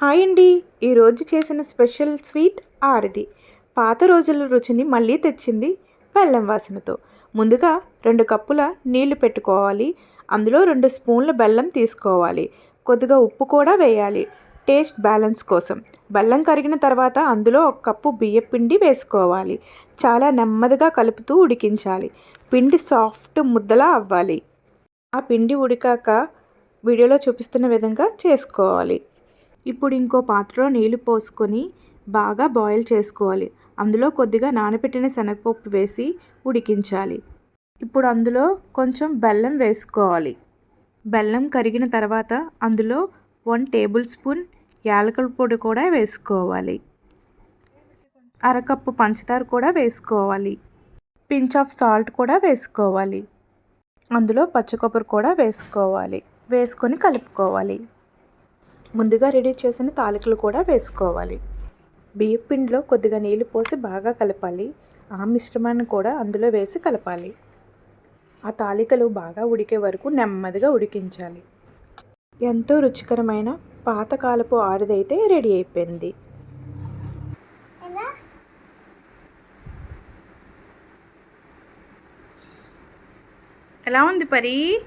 Hi అండి. ఈరోజు చేసిన స్పెషల్ స్వీట్ ఆరిది. పాత రోజుల రుచిని మళ్ళీ తెచ్చింది బెల్లం వాసనతో. ముందుగా రెండు కప్పుల నీళ్ళు పెట్టుకోవాలి. అందులో రెండు స్పూన్ల బెల్లం తీసుకోవాలి. కొద్దిగా ఉప్పు కూడా వేయాలి. టేస్ట్ బ్యాలెన్స్ కోసం. బెల్లం కరిగిన తర్వాత అందులో ఒక కప్పు బియ్య పిండి వేసుకోవాలి. చాలా నెమ్మదిగా కలుపుతూ ఉడికించాలి. పిండి సాఫ్ట్ ముద్దలా అవ్వాలి. ఆ పిండి ఉడికాక వీడియోలో చూపిస్తున్న విధంగా చేసుకోవాలి. ఇప్పుడు ఇంకో పాత్రలో నీళ్ళు పోసుకొని బాగా బాయిల్ చేసుకోవాలి. అందులో కొద్దిగా నానబెట్టిన శనగపప్పు వేసి ఉడికించాలి. ఇప్పుడు అందులో కొంచెం బెల్లం వేసుకోవాలి. బెల్లం కరిగిన తర్వాత అందులో వన్ టేబుల్ స్పూన్ యాలకుల పొడి కూడా వేసుకోవాలి. అరకప్పు పంచదార కూడా వేసుకోవాలి. పించ్ ఆఫ్ సాల్ట్ కూడా వేసుకోవాలి. అందులో పచ్చికొబ్బరి కూడా వేసుకోవాలి. వేసుకొని కలుపుకోవాలి. ముందుగా రెడీ చేసిన తాలికలు కూడా వేసుకోవాలి. బియ్యం పిండిలో కొద్దిగా నీళ్ళు పోసి బాగా కలపాలి. ఆ మిశ్రమాన్ని కూడా అందులో వేసి కలపాలి. ఆ తాలికలు బాగా ఉడికే వరకు నెమ్మదిగా ఉడికించాలి. ఎంతో రుచికరమైన పాతకాలపు ఆరుదైతే రెడీ అయిపోయింది. ఎలా ఉంది పరి?